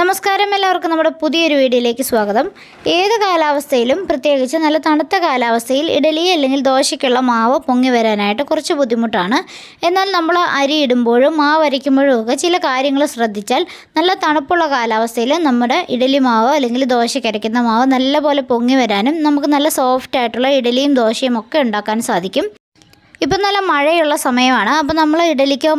നമസ്കാരം എല്ലാവർക്കും നമ്മുടെ പുതിയൊരു വീഡിയോയിലേക്ക് സ്വാഗതം. ഏത് കാലാവസ്ഥയിലും പ്രത്യേകിച്ച് നല്ല തണുത്ത കാലാവസ്ഥയിൽ ഇഡലി അല്ലെങ്കിൽ ദോശയ്ക്കുള്ള മാവ് പൊങ്ങി വരാനായിട്ട് കുറച്ച് ബുദ്ധിമുട്ടാണ്. എന്നാൽ നമ്മൾ അരി ഇടുമ്പോഴും മാവ് അരയ്ക്കുമ്പോഴും ഒക്കെ ചില കാര്യങ്ങൾ ശ്രദ്ധിച്ചാൽ നല്ല തണുപ്പുള്ള കാലാവസ്ഥയിൽ നമ്മുടെ ഇഡലി മാവ് അല്ലെങ്കിൽ ദോശയ്ക്ക് അരയ്ക്കുന്ന മാവ് നല്ലപോലെ പൊങ്ങി വരാനും നമുക്ക് നല്ല സോഫ്റ്റ് ആയിട്ടുള്ള ഇഡലിയും ദോശയും ഒക്കെ ഉണ്ടാക്കാൻ സാധിക്കും. ഇപ്പം നല്ല മഴയുള്ള സമയമാണ്. അപ്പോൾ നമ്മൾ ഇഡലിക്കോ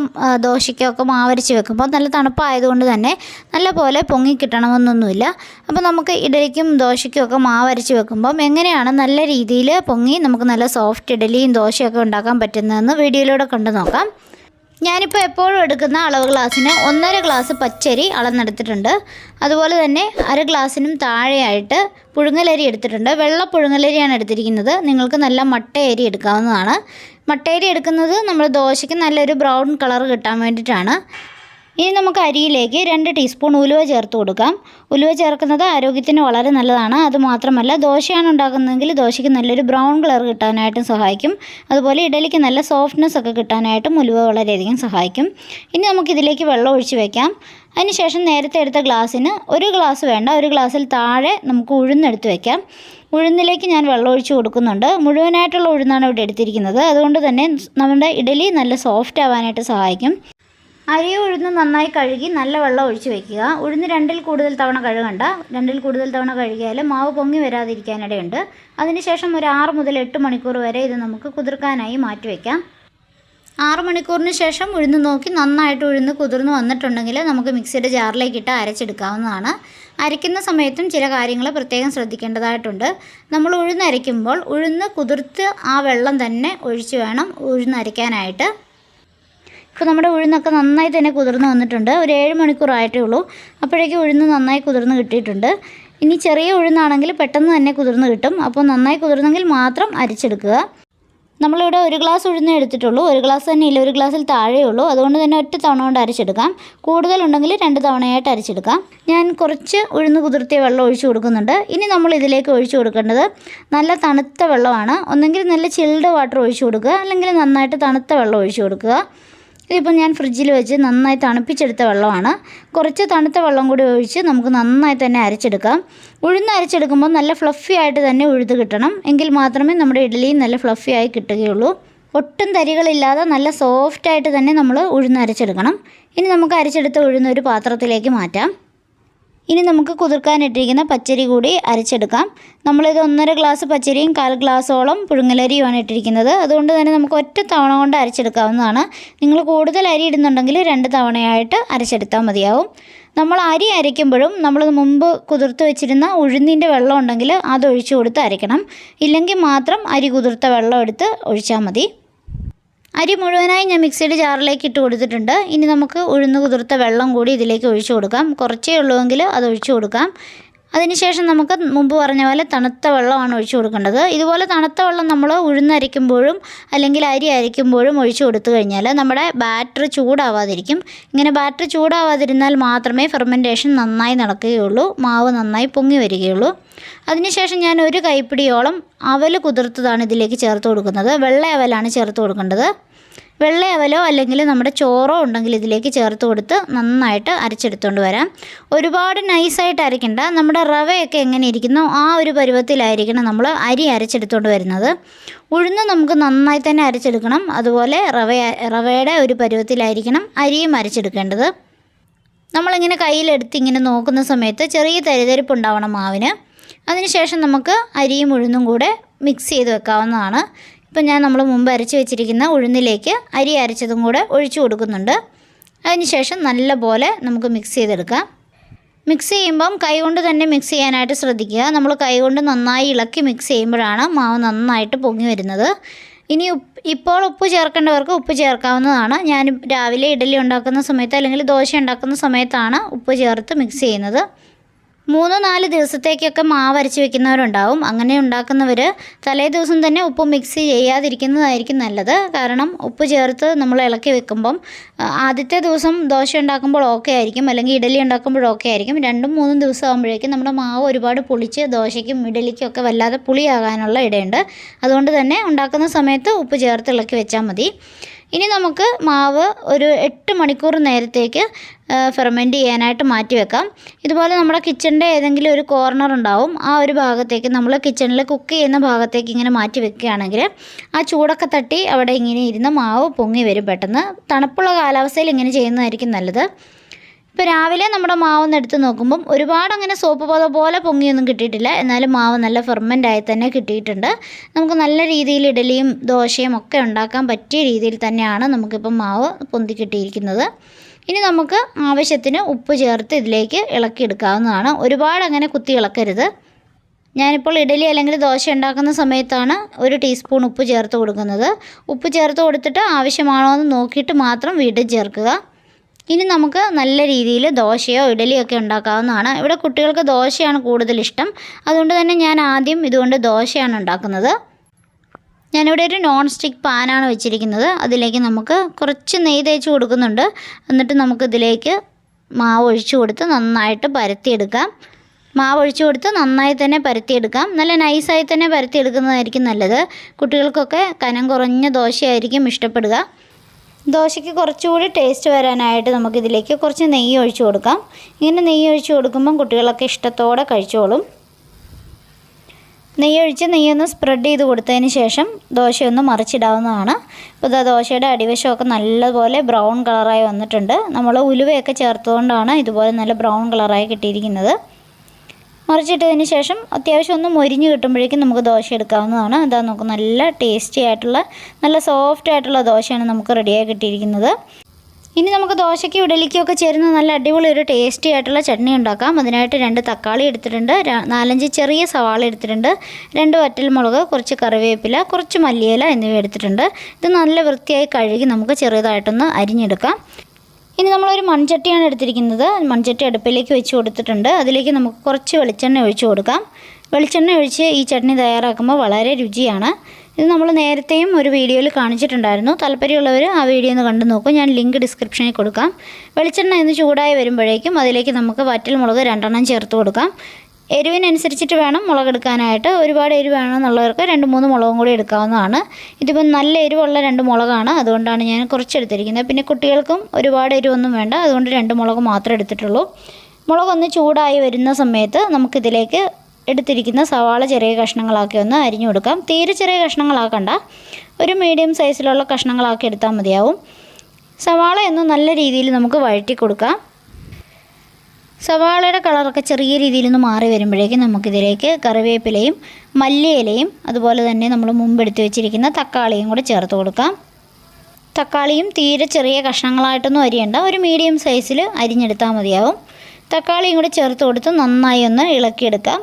ദോശയ്ക്കോ ഒക്കെ മാവരിച്ച് വെക്കുമ്പോൾ നല്ല തണുപ്പായതുകൊണ്ട് തന്നെ നല്ല പോലെ പൊങ്ങി കിട്ടണമെന്നൊന്നുമില്ല. അപ്പോൾ നമുക്ക് ഇഡലിക്കും ദോശയ്ക്കും ഒക്കെ മാവരച്ച് വെക്കുമ്പം എങ്ങനെയാണ് നല്ല രീതിയിൽ പൊങ്ങി നമുക്ക് നല്ല സോഫ്റ്റ് ഇഡലിയും ദോശയൊക്കെ ഉണ്ടാക്കാൻ പറ്റുന്നതെന്ന് വീഡിയോയിലൂടെ കണ്ടു നോക്കാം. ഞാനിപ്പോൾ എപ്പോഴും എടുക്കുന്ന അളവ് ഗ്ലാസ്സിന് ഒന്നര ഗ്ലാസ് പച്ചരി അളന്നെടുത്തിട്ടുണ്ട്. അതുപോലെ തന്നെ അര ഗ്ലാസ്സിനും താഴെയായിട്ട് പുഴുങ്ങലരി എടുത്തിട്ടുണ്ട്. വെള്ള പുഴുങ്ങലരിയാണ് എടുത്തിരിക്കുന്നത്. നിങ്ങൾക്ക് നല്ല മട്ടയരി എടുക്കാവുന്നതാണ്. മട്ടയരി എടുക്കുന്നത് നമ്മൾ ദോശയ്ക്ക് നല്ലൊരു ബ്രൗൺ കളർ കിട്ടാൻ വേണ്ടിയിട്ടാണ്. ഇനി നമുക്ക് അരിയിലേക്ക് രണ്ട് ടീസ്പൂൺ ഉലുവ ചേർത്ത് കൊടുക്കാം. ഉലുവ ചേർക്കുന്നത് ആരോഗ്യത്തിന് വളരെ നല്ലതാണ്. അതുമാത്രമല്ല ദോശയാണ് ഉണ്ടാക്കുന്നതെങ്കിൽ ദോശയ്ക്ക് നല്ലൊരു ബ്രൗൺ കളർ കിട്ടാനായിട്ടും സഹായിക്കും. അതുപോലെ ഇഡലിക്ക് നല്ല സോഫ്റ്റ്നെസ് ഒക്കെ കിട്ടാനായിട്ടും ഉലുവ വളരെയധികം സഹായിക്കും. ഇനി നമുക്കിതിലേക്ക് വെള്ളം ഒഴിച്ച് വെക്കാം. അതിനുശേഷം നേരത്തെ എടുത്ത ഗ്ലാസ്സിന് ഒരു ഗ്ലാസ് വേണ്ട ഒരു ഗ്ലാസ്സിൽ താഴെ നമുക്ക് ഉഴുന്നെടുത്ത് വെക്കാം. ഉഴുന്നിലേക്ക് ഞാൻ വെള്ളം ഒഴിച്ച് കൊടുക്കുന്നുണ്ട്. മുഴുവനായിട്ടുള്ള ഉഴുന്നാണ് ഇവിടെ എടുത്തിരിക്കുന്നത്. അതുകൊണ്ട് തന്നെ നമ്മുടെ ഇഡലി നല്ല സോഫ്റ്റ് ആവാനായിട്ട് സഹായിക്കും. അരി ഉഴുന്ന് നന്നായി കഴുകി നല്ല വെള്ളം ഒഴിച്ച് വെക്കുക. ഉഴുന്ന് രണ്ടിൽ കൂടുതൽ തവണ കഴുകണ്ട. രണ്ടിൽ കൂടുതൽ തവണ കഴുകിയാൽ മാവ് പൊങ്ങി വരാതിരിക്കാനിടയുണ്ട്. അതിനുശേഷം ഒരു ആറ് മുതൽ എട്ട് മണിക്കൂർ വരെ ഇത് നമുക്ക് കുതിർക്കാനായി മാറ്റി വയ്ക്കാം ആറ് മണിക്കൂറിന് ശേഷം ഉഴുന്ന് നോക്കി നന്നായിട്ട് ഉഴുന്ന് കുതിർന്ന് വന്നിട്ടുണ്ടെങ്കിൽ നമുക്ക് മിക്സിയുടെ ജാറിലേക്ക് ഇട്ട് അരച്ചെടുക്കാവുന്നതാണ്. അരയ്ക്കുന്ന സമയത്തും ചില കാര്യങ്ങൾ പ്രത്യേകം ശ്രദ്ധിക്കേണ്ടതായിട്ടുണ്ട്. നമ്മൾ ഉഴുന്ന് അരയ്ക്കുമ്പോൾ ഉഴുന്ന് കുതിർത്ത് ആ വെള്ളം തന്നെ ഒഴിച്ച് വേണം ഉഴുന്ന് അരയ്ക്കാനായിട്ട്. ഇപ്പോൾ നമ്മുടെ ഉഴുന്നൊക്കെ നന്നായി തന്നെ കുതിർന്ന് വന്നിട്ടുണ്ട്. ഒരു ഏഴ് മണിക്കൂറായിട്ടേ ഉള്ളൂ. അപ്പോഴേക്കും ഉഴുന്ന് നന്നായി കുതിർന്ന് കിട്ടിയിട്ടുണ്ട്. ഇനി ചെറിയ ഉഴുന്നാണെങ്കിൽ പെട്ടെന്ന് തന്നെ കുതിർന്ന് കിട്ടും. അപ്പോൾ നന്നായി കുതിർന്നെങ്കിൽ മാത്രം അരിച്ചെടുക്കുക. നമ്മളിവിടെ ഒരു ഗ്ലാസ് ഉഴുന്ന് എടുത്തിട്ടുള്ളൂ. ഒരു ഗ്ലാസ് തന്നെ ഇല്ല. ഒരു ഗ്ലാസ്സിൽ താഴെയേ ഉള്ളൂ. അതുകൊണ്ട് തന്നെ ഒറ്റ തവണ കൊണ്ട് അരച്ചെടുക്കാം. കൂടുതലുണ്ടെങ്കിൽ രണ്ട് തവണയായിട്ട് അരച്ചെടുക്കാം. ഞാൻ കുറച്ച് ഉഴുന്ന് കുതിർത്തിയ വെള്ളം ഒഴിച്ചു കൊടുക്കുന്നുണ്ട്. ഇനി നമ്മൾ ഇതിലേക്ക് ഒഴിച്ചു കൊടുക്കേണ്ടത് നല്ല തണുത്ത വെള്ളമാണ്. ഒന്നെങ്കിൽ നല്ല ചിൽഡ് വാട്ടർ ഒഴിച്ചു കൊടുക്കുക. അല്ലെങ്കിൽ നന്നായിട്ട് തണുത്ത വെള്ളം ഒഴിച്ചു കൊടുക്കുക. ഇതിപ്പോൾ ഞാൻ ഫ്രിഡ്ജിൽ വെച്ച് നന്നായി തണുപ്പിച്ചെടുത്ത വെള്ളമാണ്. കുറച്ച് തണുത്ത വെള്ളം കൂടി ഒഴിച്ച് നമുക്ക് നന്നായി തന്നെ അരച്ചെടുക്കാം. ഉഴുന്ന് അരച്ചെടുക്കുമ്പോൾ നല്ല ഫ്ലഫി ആയിട്ട് തന്നെ ഉഴുത് കിട്ടണം. എങ്കിൽ മാത്രമേ നമ്മുടെ ഇഡ്ഡലിയും നല്ല ഫ്ലഫി ആയി കിട്ടുകയുള്ളൂ. ഒട്ടും തരികളില്ലാതെ നല്ല സോഫ്റ്റായിട്ട് തന്നെ നമ്മൾ ഉഴുന്ന് അരച്ചെടുക്കണം. ഇനി നമുക്ക് അരച്ചെടുത്ത ഉഴുന്ന് ഒരു പാത്രത്തിലേക്ക് മാറ്റാം. ഇനി നമുക്ക് കുതിർക്കാനിട്ടിരിക്കുന്ന പച്ചരി കൂടി അരച്ചെടുക്കാം. നമ്മളിത് ഒന്നര ഗ്ലാസ് പച്ചരിയും കാൽ ഗ്ലാസോളം പുഴുങ്ങലരിയുമാണ് ഇട്ടിരിക്കുന്നത്. അതുകൊണ്ട് തന്നെ നമുക്ക് ഒറ്റ തവണ കൊണ്ട് അരച്ചെടുക്കാവുന്നതാണ്. നിങ്ങൾ കൂടുതൽ അരി ഇടുന്നുണ്ടെങ്കിൽ രണ്ട് തവണയായിട്ട് അരച്ചെടുത്താൽ മതിയാവും. നമ്മൾ അരി അരയ്ക്കുമ്പോഴും നമ്മൾ മുമ്പ് കുതിർത്ത് വെച്ചിരുന്ന ഉഴുന്നിന്റെ വെള്ളം ഉണ്ടെങ്കിൽ അത് ഒഴിച്ചു കൊടുത്ത് അരയ്ക്കണം. ഇല്ലെങ്കിൽ മാത്രം അരി കുതിർത്ത വെള്ളം എടുത്ത് ഒഴിച്ചാൽ മതി. അരി മുഴുവനായി ഞാൻ മിക്സിയുടെ ജാറിലേക്ക് ഇട്ട് കൊടുത്തിട്ടുണ്ട്. ഇനി നമുക്ക് ഉഴുന്ന് കുതിർത്ത വെള്ളം കൂടി ഇതിലേക്ക് ഒഴിച്ചു കൊടുക്കാം. കുറച്ചേ ഉള്ളൂവെങ്കിൽ അത് ഒഴിച്ചു കൊടുക്കാം. അതിനുശേഷം നമുക്ക് മുമ്പ് പറഞ്ഞ പോലെ തണുത്ത വെള്ളമാണ് ഒഴിച്ചു കൊടുക്കേണ്ടത്. ഇതുപോലെ തണുത്ത വെള്ളം നമ്മൾ ഉഴുന്നരയ്ക്കുമ്പോഴും അല്ലെങ്കിൽ അരി അരയ്ക്കുമ്പോഴും ഒഴിച്ചു കൊടുത്തു കഴിഞ്ഞാൽ നമ്മുടെ ബാറ്ററി ചൂടാവാതിരിക്കും. ഇങ്ങനെ ബാറ്ററി ചൂടാവാതിരുന്നാൽ മാത്രമേ ഫെർമെന്റേഷൻ നന്നായി നടക്കുകയുള്ളൂ മാവ് നന്നായി പൊങ്ങി വരികയുള്ളൂ. അതിനുശേഷം ഞാൻ ഒരു കൈപ്പിടിയോളം അവൽ കുതിർത്തതാണ് ഇതിലേക്ക് ചേർത്ത് കൊടുക്കുന്നത്. വെള്ള അവലാണ് ചേർത്ത് കൊടുക്കേണ്ടത്. വെള്ള അവലോ അല്ലെങ്കിൽ നമ്മുടെ ചോറോ ഉണ്ടെങ്കിൽ ഇതിലേക്ക് ചേർത്ത് കൊടുത്ത് നന്നായിട്ട് അരച്ചെടുത്തുകൊണ്ട് വരാം. ഒരുപാട് നൈസായിട്ട് അരയ്ക്കണ്ട. നമ്മുടെ റവയൊക്കെ എങ്ങനെ ഇരിക്കുന്നോ ആ ഒരു പരുവത്തിലായിരിക്കണം നമ്മൾ അരി അരച്ചെടുത്തുകൊണ്ട് വരുന്നത്. ഉഴുന്ന് നമുക്ക് നന്നായി തന്നെ അരച്ചെടുക്കണം. അതുപോലെ റവ റവയുടെ ഒരു പരുവത്തിലായിരിക്കണം അരിയും അരച്ചെടുക്കേണ്ടത്. നമ്മളിങ്ങനെ കയ്യിലെടുത്ത് ഇങ്ങനെ നോക്കുന്ന സമയത്ത് ചെറിയ തരിതരിപ്പ് ഉണ്ടാവണം മാവിന് അതിനുശേഷം നമുക്ക് അരിയും ഉഴുന്നും കൂടെ മിക്സ് ചെയ്ത് വെക്കാവുന്നതാണ്. ഇപ്പം ഞാൻ നമ്മൾ മുമ്പ് അരച്ച് വെച്ചിരിക്കുന്ന ഉഴുന്നിലേക്ക് അരി അരച്ചതും കൂടെ ഒഴിച്ചു കൊടുക്കുന്നുണ്ട്. അതിനുശേഷം നല്ലപോലെ നമുക്ക് മിക്സ് ചെയ്തെടുക്കാം. മിക്സ് ചെയ്യുമ്പം കൈകൊണ്ട് തന്നെ മിക്സ് ചെയ്യാനായിട്ട് ശ്രദ്ധിക്കുക. നമ്മൾ കൈകൊണ്ട് നന്നായി ഇളക്കി മിക്സ് ചെയ്യുമ്പോഴാണ് മാവ് നന്നായിട്ട് പൊങ്ങി വരുന്നത്. ഇനി ഇപ്പോൾ ഉപ്പ് ചേർക്കേണ്ടവർക്ക് ഉപ്പ് ചേർക്കാവുന്നതാണ്. ഞാൻ രാവിലെ ഇഡലി ഉണ്ടാക്കുന്ന സമയത്ത് അല്ലെങ്കിൽ ദോശ ഉണ്ടാക്കുന്ന സമയത്താണ് ഉപ്പ് ചേർത്ത് മിക്സ് ചെയ്യുന്നത്. മൂന്ന് നാല് ദിവസത്തേക്കൊക്കെ മാവ് അരച്ച് വെക്കുന്നവരുണ്ടാവും. അങ്ങനെ ഉണ്ടാക്കുന്നവർ തലേ ദിവസം തന്നെ ഉപ്പ് മിക്സ് ചെയ്യാതിരിക്കുന്നതായിരിക്കും നല്ലത്. കാരണം ഉപ്പ് ചേർത്ത് നമ്മൾ ഇളക്കി വെക്കുമ്പം ആദ്യത്തെ ദിവസം ദോശ ഉണ്ടാക്കുമ്പോൾ ഓക്കെ ആയിരിക്കും. അല്ലെങ്കിൽ ഇഡലി ഉണ്ടാക്കുമ്പോൾ ഓക്കെ ആയിരിക്കും. രണ്ടും മൂന്നും ദിവസം ആകുമ്പോഴേക്കും നമ്മുടെ മാവ് ഒരുപാട് പുളിച്ച് ദോശയ്ക്കും ഇഡലിക്കും ഒക്കെ വല്ലാതെ പുളിയാകാനുള്ള ഇടയുണ്ട്. അതുകൊണ്ട് തന്നെ ഉണ്ടാക്കുന്ന സമയത്ത് ഉപ്പ് ചേർത്ത് ഇളക്കി വെച്ചാൽ മതി. ഇനി നമുക്ക് മാവ് ഒരു എട്ട് മണിക്കൂർ നേരത്തേക്ക് ഫെർമെന്റ് ചെയ്യാനായിട്ട് മാറ്റി വെക്കാം. ഇതുപോലെ നമ്മുടെ കിച്ചണിന്റെ ഏതെങ്കിലും ഒരു കോർണർ ഉണ്ടാവും ആ ഒരു ഭാഗത്തേക്ക് നമ്മൾ കിച്ചണിൽ കുക്ക് ചെയ്യുന്ന ഭാഗത്തേക്ക് ഇങ്ങനെ മാറ്റി വെക്കുകയാണെങ്കിൽ ആ ചൂടൊക്കെ തട്ടി അവിടെ ഇങ്ങനെ ഇരുന്ന് മാവ് പൊങ്ങി വരും പെട്ടെന്ന്. തണുപ്പുള്ള കാലാവസ്ഥയിൽ ഇങ്ങനെ ചെയ്യുന്നതായിരിക്കും നല്ലത്. ഇപ്പോൾ രാവിലെ നമ്മുടെ മാവൊന്ന് എടുത്ത് നോക്കുമ്പം ഒരുപാട് അങ്ങനെ സോപ്പ് പത പോലെ പൊങ്ങിയൊന്നും കിട്ടിയിട്ടില്ല. എന്നാലും മാവ് നല്ല ഫെർമെന്റ് ആയി തന്നെ കിട്ടിയിട്ടുണ്ട്. നമുക്ക് നല്ല രീതിയിൽ ഇഡലിയും ദോശയും ഒക്കെ ഉണ്ടാക്കാൻ പറ്റിയ രീതിയിൽ തന്നെയാണ് നമുക്കിപ്പം മാവ് പൊന്തി കിട്ടിയിരിക്കുന്നത്. ഇനി നമുക്ക് ആവശ്യത്തിന് ഉപ്പ് ചേർത്ത് ഇതിലേക്ക് ഇളക്കിയെടുക്കാവുന്നതാണ് ഒരുപാട് അങ്ങനെ കുത്തി ഇളക്കരുത്. ഞാനിപ്പോൾ ഇഡലി അല്ലെങ്കിൽ ദോശ ഉണ്ടാക്കുന്ന സമയത്താണ് ഒരു ടീസ്പൂൺ ഉപ്പ് ചേർത്ത് കൊടുക്കുന്നത്. ഉപ്പ് ചേർത്ത് കൊടുത്തിട്ട് ആവശ്യമാണോ എന്ന് നോക്കിയിട്ട് മാത്രം വീണ്ടും ചേർക്കുക. ഇനി നമുക്ക് നല്ല രീതിയിൽ ദോശയോ ഇഡലിയോ ഒക്കെ ഉണ്ടാക്കാവുന്നതാണ്. ഇവിടെ കുട്ടികൾക്ക് ദോശയാണ് കൂടുതൽ ഇഷ്ടം. അതുകൊണ്ട് തന്നെ ഞാൻ ആദ്യം ഇതുകൊണ്ട് ദോശയാണ് ഉണ്ടാക്കുന്നത്. ഞാനിവിടെ ഒരു നോൺ സ്റ്റിക്ക് പാനാണ് വെച്ചിരിക്കുന്നത്. അതിലേക്ക് നമുക്ക് കുറച്ച് നെയ്യ് തേച്ച് കൊടുക്കുന്നുണ്ട്. എന്നിട്ട് നമുക്കിതിലേക്ക് മാവ് ഒഴിച്ചു കൊടുത്ത് നന്നായിട്ട് പരത്തിയെടുക്കാം. മാവ് ഒഴിച്ചു കൊടുത്ത് നന്നായി തന്നെ പരത്തിയെടുക്കാം. നല്ല നൈസായി തന്നെ പരത്തിയെടുക്കുന്നതായിരിക്കും നല്ലത്. കുട്ടികൾക്കൊക്കെ കനം കുറഞ്ഞ ദോശയായിരിക്കും ഇഷ്ടപ്പെടുക. ദോശയ്ക്ക് കുറച്ചുകൂടി ടേസ്റ്റ് വരാനായിട്ട് നമുക്കിതിലേക്ക് കുറച്ച് നെയ്യ് ഒഴിച്ചു കൊടുക്കാം. ഇങ്ങനെ നെയ്യ് ഒഴിച്ചു കൊടുക്കുമ്പം കുട്ടികളൊക്കെ ഇഷ്ടത്തോടെ കഴിച്ചോളും. നെയ്യ് ഒഴിച്ച് നെയ്യൊന്ന് സ്പ്രെഡ് ചെയ്ത് കൊടുത്തതിന് ശേഷം ദോശയൊന്ന് മറിച്ചിടാവുന്നതാണ്. ഇപ്പോൾ ഇതാ ദോശയുടെ അടിവശമൊക്കെ നല്ലപോലെ ബ്രൗൺ കളറായി വന്നിട്ടുണ്ട്. നമ്മൾ ഉലുവയൊക്കെ ചേർത്തുകൊണ്ടാണ് ഇതുപോലെ നല്ല ബ്രൗൺ കളറായി കിട്ടിയിരിക്കുന്നത്. മറിച്ചിട്ടതിന് ശേഷം അത്യാവശ്യം ഒന്ന് മൊരിഞ്ഞ് കിട്ടുമ്പോഴേക്കും നമുക്ക് ദോശ എടുക്കാവുന്നതാണ്. അതാ നമുക്ക് നല്ല ടേസ്റ്റി ആയിട്ടുള്ള നല്ല സോഫ്റ്റ് ആയിട്ടുള്ള ദോശയാണ് നമുക്ക് റെഡിയായി കിട്ടിയിരിക്കുന്നത്. ഇനി നമുക്ക് ദോശയ്ക്ക് ഇഡലിക്കൊക്കെ ചേരുന്ന നല്ല അടിപൊളി ഒരു ടേസ്റ്റി ആയിട്ടുള്ള ചട്നി ഉണ്ടാക്കാം. അതിനായിട്ട് രണ്ട് തക്കാളി എടുത്തിട്ടുണ്ട്. നാലഞ്ച് ചെറിയ സവാള എടുത്തിട്ടുണ്ട്. രണ്ട് വറ്റൽ മുളക് കുറച്ച് കറിവേപ്പില കുറച്ച് മല്ലിയില എന്നിവ എടുത്തിട്ടുണ്ട്. ഇത് നല്ല വൃത്തിയായി കഴുകി നമുക്ക് ചെറുതായിട്ടൊന്ന് അരിഞ്ഞെടുക്കാം. ഇനി നമ്മളൊരു മൺചട്ടിയാണ് എടുത്തിരിക്കുന്നത്. മൺചട്ടി അടുപ്പിലേക്ക് വെച്ച് കൊടുത്തിട്ടുണ്ട്. അതിലേക്ക് നമുക്ക് കുറച്ച് വെളിച്ചെണ്ണ ഒഴിച്ച് കൊടുക്കാം. വെളിച്ചെണ്ണ ഒഴിച്ച് ഈ ചട്നി തയ്യാറാക്കുമ്പോൾ വളരെ രുചിയാണ്. ഇത് നമ്മൾ നേരത്തെയും ഒരു വീഡിയോയിൽ കാണിച്ചിട്ടുണ്ടായിരുന്നു. താല്പര്യമുള്ളവർ ആ വീഡിയോ ഒന്ന് കണ്ടു നോക്കും. ഞാൻ ലിങ്ക് ഡിസ്ക്രിപ്ഷനിൽ കൊടുക്കാം. വെളിച്ചെണ്ണ ഇന്ന് ചൂടായി വരുമ്പോഴേക്കും അതിലേക്ക് നമുക്ക് വറ്റൽ മുളക് രണ്ടെണ്ണം ചേർത്ത് കൊടുക്കാം. എരിവിനനുസരിച്ചിട്ട് വേണം മുളകെടുക്കാനായിട്ട്. ഒരുപാട് എരിവ് വേണമെന്നുള്ളവർക്ക് രണ്ട് മൂന്ന് മുളകും കൂടി എടുക്കാവുന്നതാണ്. ഇതിപ്പം നല്ല എരിവുള്ള രണ്ട് മുളകാണ്. അതുകൊണ്ടാണ് ഞാൻ കുറച്ച് എടുത്തിരിക്കുന്നത് പിന്നെ കുട്ടികൾക്കും ഒരുപാട് എരിവൊന്നും വേണ്ട. അതുകൊണ്ട് രണ്ട് മുളക് മാത്രമേ എടുത്തിട്ടുള്ളൂ. മുളകൊന്ന് ചൂടായി വരുന്ന സമയത്ത് നമുക്കിതിലേക്ക് എടുത്തിരിക്കുന്ന സവാള ചെറിയ കഷ്ണങ്ങളാക്കി ഒന്ന് അരിഞ്ഞു കൊടുക്കാം. തീരെ ചെറിയ കഷ്ണങ്ങളാക്കണ്ട. ഒരു മീഡിയം സൈസിലുള്ള കഷ്ണങ്ങളാക്കി എടുത്താൽ മതിയാവും. സവാള നല്ല രീതിയിൽ നമുക്ക് വഴറ്റി കൊടുക്കാം. സവാളയുടെ കളറൊക്കെ ചെറിയ രീതിയിലൊന്ന് മാറി വരുമ്പോഴേക്കും നമുക്കിതിലേക്ക് കറിവേപ്പിലയും മല്ലിയിലയും അതുപോലെ തന്നെ നമ്മൾ മുമ്പ് എടുത്ത് വെച്ചിരിക്കുന്ന തക്കാളിയും കൂടെ ചേർത്ത് കൊടുക്കാം. തക്കാളിയും തീരെ ചെറിയ കഷ്ണങ്ങളായിട്ടൊന്നും അരിയണ്ട. ഒരു മീഡിയം സൈസിൽ അരിഞ്ഞെടുത്താൽ മതിയാവും. തക്കാളിയും കൂടെ ചേർത്ത് കൊടുത്ത് നന്നായി ഒന്ന് ഇളക്കിയെടുക്കാം.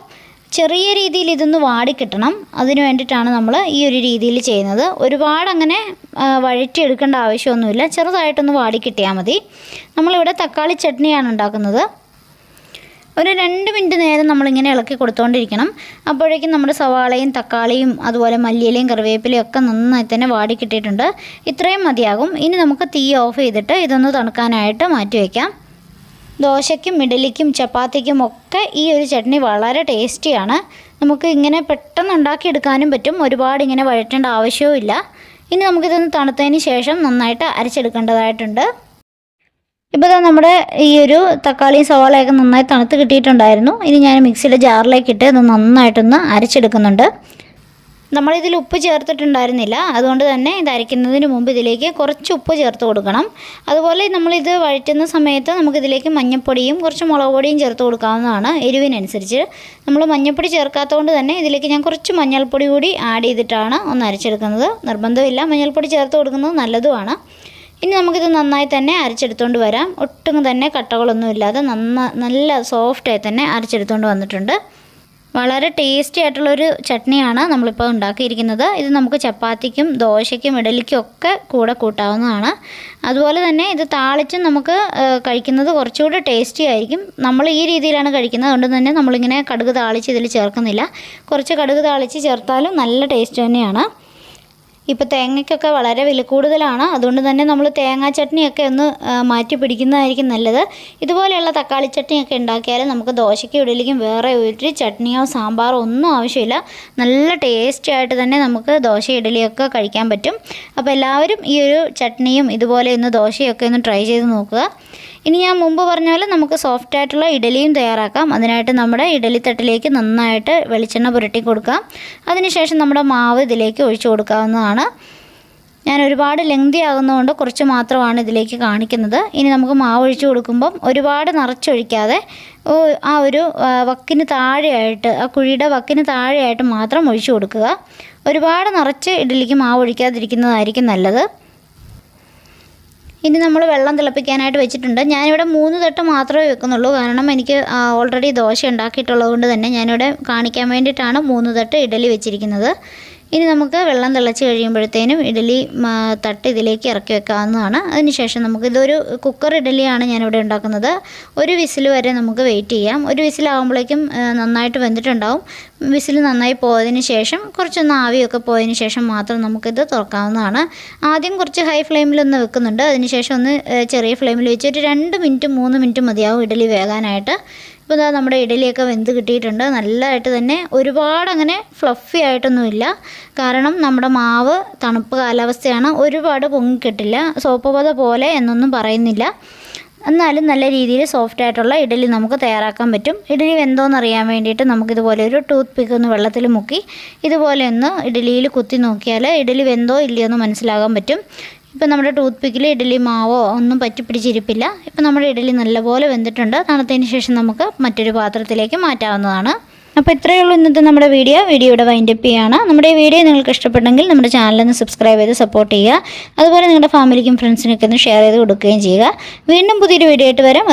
ചെറിയ രീതിയിൽ ഇതൊന്ന് വാടിക്കിട്ടണം അതിന് വേണ്ടിയിട്ടാണ് നമ്മൾ ഈ ഒരു രീതിയിൽ ചെയ്യുന്നത്. ഒരുപാട് അങ്ങനെ വഴറ്റിയെടുക്കേണ്ട ആവശ്യമൊന്നുമില്ല. ചെറുതായിട്ടൊന്ന് വാടിക്കിട്ടിയാൽ മതി. നമ്മളിവിടെ തക്കാളി ചട്നിയാണ് ഉണ്ടാക്കുന്നത്. ഒരു രണ്ട് മിനിറ്റ് നേരം നമ്മളിങ്ങനെ ഇളക്കി കൊടുത്തുകൊണ്ടിരിക്കണം അപ്പോഴേക്കും നമ്മുടെ സവാളയും തക്കാളിയും അതുപോലെ മല്ലിയിലയും കറിവേപ്പിലയും ഒക്കെ നന്നായി തന്നെ വാടി കിട്ടിയിട്ടുണ്ട്. ഇത്രയും മതിയാകും. ഇനി നമുക്ക് തീ ഓഫ് ചെയ്തിട്ട് ഇതൊന്ന് തണുക്കാനായിട്ട് മാറ്റി വയ്ക്കാം ദോശയ്ക്കും ഇഡലിക്കും ചപ്പാത്തിക്കും ഒക്കെ ഈ ഒരു ചട്നി വളരെ ടേസ്റ്റിയാണ്. നമുക്ക് ഇങ്ങനെ പെട്ടെന്ന് ഉണ്ടാക്കിയെടുക്കാനും പറ്റും. ഒരുപാട് ഇങ്ങനെ വഴറ്റേണ്ട ആവശ്യവും ഇനി നമുക്കിതൊന്ന് തണുത്തതിന് ശേഷം നന്നായിട്ട് അരച്ചെടുക്കേണ്ടതായിട്ടുണ്ട്. ഇപ്പോൾ നമ്മുടെ ഈ ഒരു തക്കാളിയും സവാളയൊക്കെ നന്നായി തണുത്ത് കിട്ടിയിട്ടുണ്ടായിരുന്നു. ഇനി ഞാൻ മിക്സിയുടെ ജാറിലേക്ക് ഇട്ട് ഇത് നന്നായിട്ടൊന്ന് അരച്ചെടുക്കുന്നുണ്ട്. നമ്മളിതിൽ ഉപ്പ് ചേർത്തിട്ടുണ്ടായിരുന്നില്ല. അതുകൊണ്ട് തന്നെ ഇത് അരയ്ക്കുന്നതിന് മുമ്പ് ഇതിലേക്ക് കുറച്ച് ഉപ്പ് ചേർത്ത് കൊടുക്കണം. അതുപോലെ നമ്മളിത് വഴറ്റുന്ന സമയത്ത് നമുക്കിതിലേക്ക് മഞ്ഞൾപ്പൊടിയും കുറച്ച് മുളക് പൊടിയും ചേർത്ത് കൊടുക്കാവുന്നതാണ്. എരിവിനനുസരിച്ച് നമ്മൾ മഞ്ഞൾപ്പൊടി ചേർക്കാത്തതുകൊണ്ട് തന്നെ ഇതിലേക്ക് ഞാൻ കുറച്ച് മഞ്ഞൾപ്പൊടി കൂടി ആഡ് ചെയ്തിട്ടാണ് ഒന്ന് അരച്ചെടുക്കുന്നത്. നിർബന്ധമില്ല. മഞ്ഞൾപ്പൊടി ചേർത്ത് കൊടുക്കുന്നത് നല്ലതുമാണ്. ഇനി നമുക്കിത് നന്നായി തന്നെ അരച്ചെടുത്തുകൊണ്ട് വരാം. ഒട്ടും തന്നെ കട്ടകളൊന്നും ഇല്ലാതെ നന്ന നല്ല സോഫ്റ്റായി തന്നെ അരച്ചെടുത്തുകൊണ്ട് വന്നിട്ടുണ്ട്. വളരെ ടേസ്റ്റി ആയിട്ടുള്ളൊരു ചട്നിയാണ് നമ്മളിപ്പോൾ ഉണ്ടാക്കിയിരിക്കുന്നത്. ഇത് നമുക്ക് ചപ്പാത്തിക്കും ദോശയ്ക്കും ഇഡലിക്കും ഒക്കെ കൂടെ കൂട്ടാവുന്നതാണ്. അതുപോലെ തന്നെ ഇത് താളിച്ചും നമുക്ക് കഴിക്കുന്നത് കുറച്ചുകൂടി ടേസ്റ്റി ആയിരിക്കും. നമ്മൾ ഈ രീതിയിലാണ് കഴിക്കുന്നത്. അതുകൊണ്ട് തന്നെ നമ്മളിങ്ങനെ കടുക് താളിച്ച് ഇതിൽ ചേർക്കുന്നില്ല. കുറച്ച് കടുക് താളിച്ച് ചേർത്താലും നല്ല ടേസ്റ്റ് തന്നെയാണ്. ഇപ്പോൾ തേങ്ങയ്ക്കൊക്കെ വളരെ വില കൂടുതലാണ്. അതുകൊണ്ട് തന്നെ നമ്മൾ തേങ്ങാ ചട്നിയൊക്കെ ഒന്ന് മാറ്റി പിടിക്കുന്നതായിരിക്കും നല്ലത്. ഇതുപോലെയുള്ള തക്കാളി ചട്നിയൊക്കെ ഉണ്ടാക്കിയാൽ നമുക്ക് ദോശയ്ക്ക് ഇടയിലേക്കും വേറെ ഒരു ചട്നിയോ സാമ്പാറോ ഒന്നും ആവശ്യമില്ല. നല്ല ടേസ്റ്റി ആയിട്ട് തന്നെ നമുക്ക് ദോശ ഇഡലിയൊക്കെ കഴിക്കാൻ പറ്റും. അപ്പോൾ എല്ലാവരും ഈ ഒരു ചട്നിയും ഇതുപോലെ ഒന്ന് ദോശയൊക്കെ ഒന്ന് ട്രൈ ചെയ്ത് നോക്കുക. ഇനി ഞാൻ മുമ്പ് പറഞ്ഞ പോലെ നമുക്ക് സോഫ്റ്റ് ആയിട്ടുള്ള ഇഡലിയും തയ്യാറാക്കാം. അതിനായിട്ട് നമ്മുടെ ഇഡലി തട്ടിലേക്ക് നന്നായിട്ട് വെളിച്ചെണ്ണ പുരട്ടി കൊടുക്കാം. അതിനുശേഷം നമ്മുടെ മാവ് ഇതിലേക്ക് ഒഴിച്ചു കൊടുക്കാവുന്നതാണ്. ഞാൻ ഒരുപാട് ലെങ്തി ആകുന്നതുകൊണ്ട് കുറച്ച് മാത്രമാണ് ഇതിലേക്ക് കാണിക്കുന്നത്. ഇനി നമുക്ക് മാവ് ഒഴിച്ചു കൊടുക്കുമ്പം ഒരുപാട് നിറച്ചൊഴിക്കാതെ ആ ഒരു വക്കിന് താഴെയായിട്ട് ആ കുഴിയുടെ വക്കിന് താഴെയായിട്ട് മാത്രം ഒഴിച്ചു കൊടുക്കുക. ഒരുപാട് നിറച്ച് ഇഡലിക്ക് മാവ് ഒഴിക്കാതിരിക്കുന്നതായിരിക്കും നല്ലത്. ഇനി നമ്മൾ വെള്ളം തിളപ്പിക്കാനായിട്ട് വെച്ചിട്ടുണ്ട്. ഞാനിവിടെ മൂന്ന് തട്ട് മാത്രമേ വെക്കുന്നുള്ളൂ. കാരണം എനിക്ക് ഓൾറെഡി ദോശ ഉണ്ടാക്കിയിട്ടുള്ളത് കൊണ്ട് തന്നെ ഞാനിവിടെ കാണിക്കാൻ വേണ്ടിയിട്ടാണ് മൂന്ന് തട്ട് ഇഡലി വെച്ചിരിക്കുന്നത്. ഇനി നമുക്ക് വെള്ളം തിളച്ച് കഴിയുമ്പോഴത്തേനും ഇഡലി തട്ട് ഇതിലേക്ക് ഇറക്കി വെക്കാവുന്നതാണ്. അതിനുശേഷം നമുക്ക് ഇതൊരു കുക്കർ ഇഡലിയാണ് ഞാനിവിടെ ഉണ്ടാക്കുന്നത്. ഒരു വിസിൽ വരെ നമുക്ക് വെയിറ്റ് ചെയ്യാം. ഒരു വിസിലാകുമ്പോഴേക്കും നന്നായിട്ട് വെന്തിട്ടുണ്ടാവും. വിസിൽ നന്നായി പോയതിന് ശേഷം കുറച്ചൊന്ന് ആവിയൊക്കെ പോയതിന് ശേഷം മാത്രം നമുക്കിത് തുറക്കാവുന്നതാണ്. ആദ്യം കുറച്ച് ഹൈ ഫ്ലെയിമിലൊന്ന് വെക്കുന്നുണ്ട്. അതിനുശേഷം ഒന്ന് ചെറിയ ഫ്ലെയിമിൽ വെച്ച് ഒരു രണ്ട് മിനിറ്റ് മൂന്ന് മിനിറ്റ് മതിയാവും ഇഡലി വേകാനായിട്ട്. ഇപ്പോൾ ഇതാ നമ്മുടെ ഇഡലിയൊക്കെ വെന്ത് കിട്ടിയിട്ടുണ്ട്. നല്ലതായിട്ട് തന്നെ ഒരുപാട് അങ്ങനെ ഫ്ലഫി ആയിട്ടൊന്നുമില്ല. കാരണം നമ്മുടെ മാവ് തണുപ്പ് കാലാവസ്ഥയാണ്. ഒരുപാട് പൊങ്ങിക്കിട്ടില്ല. സോപ്പ് പോലെ എന്നൊന്നും പറയുന്നില്ല. എന്നാലും നല്ല രീതിയിൽ സോഫ്റ്റ് ആയിട്ടുള്ള ഇഡലി നമുക്ക് തയ്യാറാക്കാൻ പറ്റും. ഇഡലി വെന്തോന്ന് അറിയാൻ വേണ്ടിയിട്ട് നമുക്കിതുപോലെ ഒരു ടൂത്ത് പിക്ക് ഒന്ന് വെള്ളത്തിൽ മുക്കി ഇതുപോലെ ഒന്ന് ഇഡലിയിൽ കുത്തി നോക്കിയാൽ ഇഡലി വെന്തോ ഇല്ലയോ എന്ന് മനസ്സിലാകാൻ പറ്റും. ഇപ്പം നമ്മുടെ ടൂത്ത് പിക്കിൽ ഇഡലി മാവോ ഒന്നും പറ്റി പിടിച്ചിരിപ്പില്ല. ഇപ്പം നമ്മുടെ ഇഡലി നല്ലപോലെ വെന്തിട്ടുണ്ട്. തണുത്തതിന് ശേഷം നമുക്ക് മറ്റൊരു പാത്രത്തിലേക്ക് മാറ്റാവുന്നതാണ്. അപ്പോൾ ഇത്രയേ ഉള്ളൂ ഇന്നത്തെ നമ്മുടെ വീഡിയോ. വീഡിയോയുടെ വൈൻഡപ്പ് ചെയ്യുകയാണ് നമ്മുടെ ഈ വീഡിയോ നിങ്ങൾക്ക് ഇഷ്ടപ്പെട്ടെങ്കിൽ നമ്മുടെ ചാനലൊന്ന് സബ്സ്ക്രൈബ് ചെയ്ത് സപ്പോർട്ട് ചെയ്യുക. അതുപോലെ നിങ്ങളുടെ ഫാമിലിക്കും ഫ്രണ്ട്സിനൊക്കെ ഒന്ന് ഷെയർ ചെയ്ത് കൊടുക്കുകയും ചെയ്യുക. വീണ്ടും പുതിയൊരു വീഡിയോ ആയിട്ട് വരാം.